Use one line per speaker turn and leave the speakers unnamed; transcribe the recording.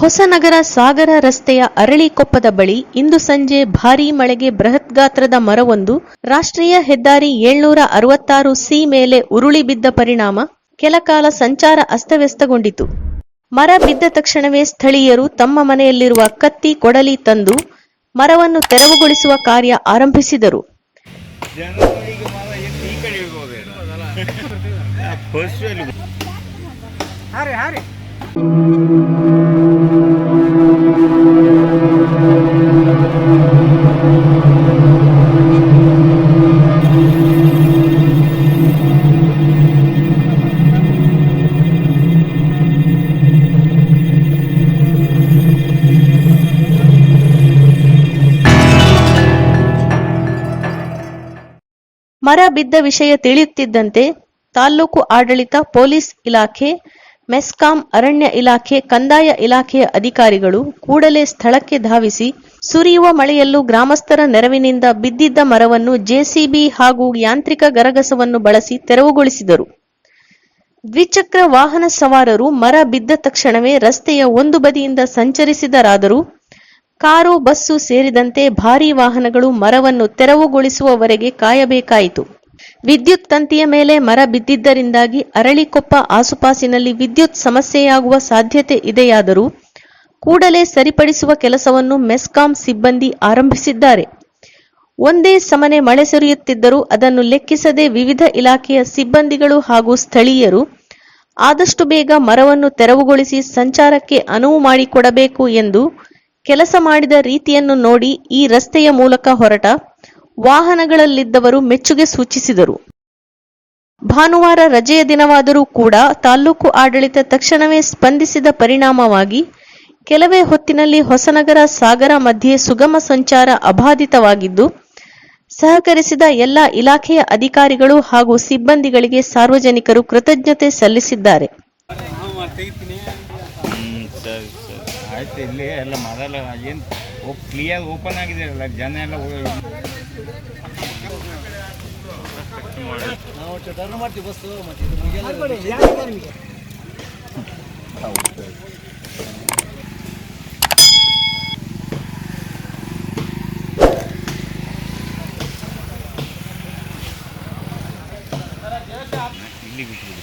ಹೊಸನಗರ ಸಾಗರ ರಸ್ತೆಯ ಅರಳಿಕೊಪ್ಪದ ಬಳಿ ಇಂದು ಸಂಜೆ ಭಾರೀ ಮಳೆಗೆ ಬೃಹತ್ ಗಾತ್ರದ ಮರವೊಂದು ರಾಷ್ಟ್ರೀಯ ಹೆದ್ದಾರಿ ಏಳ್ನೂರ ಅರವತ್ತಾರು ಸಿ ಮೇಲೆ ಉರುಳಿ ಬಿದ್ದ ಪರಿಣಾಮ ಕೆಲಕಾಲ ಸಂಚಾರ ಅಸ್ತವ್ಯಸ್ತಗೊಂಡಿತು. ಮರ ಬಿದ್ದ ತಕ್ಷಣವೇ ಸ್ಥಳೀಯರು ತಮ್ಮ ಮನೆಯಲ್ಲಿರುವ ಕತ್ತಿ ಕೊಡಲಿ ತಂದು ಮರವನ್ನು ತೆರವುಗೊಳಿಸುವ ಕಾರ್ಯ ಆರಂಭಿಸಿದರು.
ಹಾರಿ ಹಾರಿ.
ಮರ ಬಿದ್ದ ವಿಷಯ ತಿಳಿಯುತ್ತಿದ್ದಂತೆ ತಾಲ್ಲೂಕು ಆಡಳಿತ, ಪೊಲೀಸ್ ಇಲಾಖೆ, ಮೆಸ್ಕಾಂ ಅರಣ್ಯ ಇಲಾಖೆ, ಕಂದಾಯ ಇಲಾಖೆಯ ಅಧಿಕಾರಿಗಳು ಕೂಡಲೇ ಸ್ಥಳಕ್ಕೆ ಧಾವಿಸಿ ಸುರಿಯುವ ಮಳೆಯಲ್ಲೂ ಗ್ರಾಮಸ್ಥರ ನೆರವಿನಿಂದ ಬಿದ್ದಿದ್ದ ಮರವನ್ನು ಜೆಸಿಬಿ ಹಾಗೂ ಯಾಂತ್ರಿಕ ಗರಗಸವನ್ನು ಬಳಸಿ ತೆರವುಗೊಳಿಸಿದರು. ದ್ವಿಚಕ್ರ ವಾಹನ ಸವಾರರು ಮರ ಬಿದ್ದ ತಕ್ಷಣವೇ ರಸ್ತೆಯ ಒಂದು ಬದಿಯಿಂದ ಸಂಚರಿಸಿದರಾದರೂ ಕಾರು, ಬಸ್ಸು ಸೇರಿದಂತೆ ಭಾರೀ ವಾಹನಗಳು ಮರವನ್ನು ತೆರವುಗೊಳಿಸುವವರೆಗೆ ಕಾಯಬೇಕಾಯಿತು. ವಿದ್ಯುತ್ ತಂತಿಯ ಮೇಲೆ ಮರ ಬಿದ್ದಿದ್ದರಿಂದಾಗಿ ಅರಳಿಕೊಪ್ಪ ಆಸುಪಾಸಿನಲ್ಲಿ ವಿದ್ಯುತ್ ಸಮಸ್ಯೆಯಾಗುವ ಸಾಧ್ಯತೆ ಇದೆಯಾದರೂ ಕೂಡಲೇ ಸರಿಪಡಿಸುವ ಕೆಲಸವನ್ನು ಮೆಸ್ಕಾಂ ಸಿಬ್ಬಂದಿ ಆರಂಭಿಸಿದ್ದಾರೆ. ಒಂದೇ ಸಮನೆ ಮಳೆ ಸುರಿಯುತ್ತಿದ್ದರೂ ಅದನ್ನು ಲೆಕ್ಕಿಸದೆ ವಿವಿಧ ಇಲಾಖೆಯ ಸಿಬ್ಬಂದಿಗಳು ಹಾಗೂ ಸ್ಥಳೀಯರು ಆದಷ್ಟು ಬೇಗ ಮರವನ್ನು ತೆರವುಗೊಳಿಸಿ ಸಂಚಾರಕ್ಕೆ ಅನುವು ಮಾಡಿಕೊಡಬೇಕು ಎಂದು ಕೆಲಸ ಮಾಡಿದ ರೀತಿಯನ್ನು ನೋಡಿ ಈ ರಸ್ತೆಯ ಮೂಲಕ ಹೊರಟ ವಾಹನಗಳಲ್ಲಿದ್ದವರು ಮೆಚ್ಚುಗೆ ಸೂಚಿಸಿದರು. ಭಾನುವಾರ ರಜೆಯ ದಿನವಾದರೂ ಕೂಡ ತಾಲೂಕು ಆಡಳಿತ ತಕ್ಷಣವೇ ಸ್ಪಂದಿಸಿದ ಪರಿಣಾಮವಾಗಿ ಕೆಲವೇ ಹೊತ್ತಿನಲ್ಲಿ ಹೊಸನಗರ ಸಾಗರ ಮಧ್ಯೆ ಸುಗಮ ಸಂಚಾರ ಅಬಾಧಿತವಾಗಿದ್ದು, ಸಹಕರಿಸಿದ ಎಲ್ಲ ಇಲಾಖೆಯ ಅಧಿಕಾರಿಗಳು ಹಾಗೂ ಸಿಬ್ಬಂದಿಗಳಿಗೆ ಸಾರ್ವಜನಿಕರು ಕೃತಜ್ಞತೆ ಸಲ್ಲಿಸಿದ್ದಾರೆ.
ಆಯ್ತು ಇಲ್ಲಿ ಎಲ್ಲ ಮರೆಲ್ಲ ಏನು ಕ್ಲಿಯರ್ ಓಪನ್ ಆಗಿದೆ ಅಲ್ಲ ಜನ ಎಲ್ಲ ಹೋಗಿ- ಇಲ್ಲಿ ಬಿಟ್ಬಿಡಿ.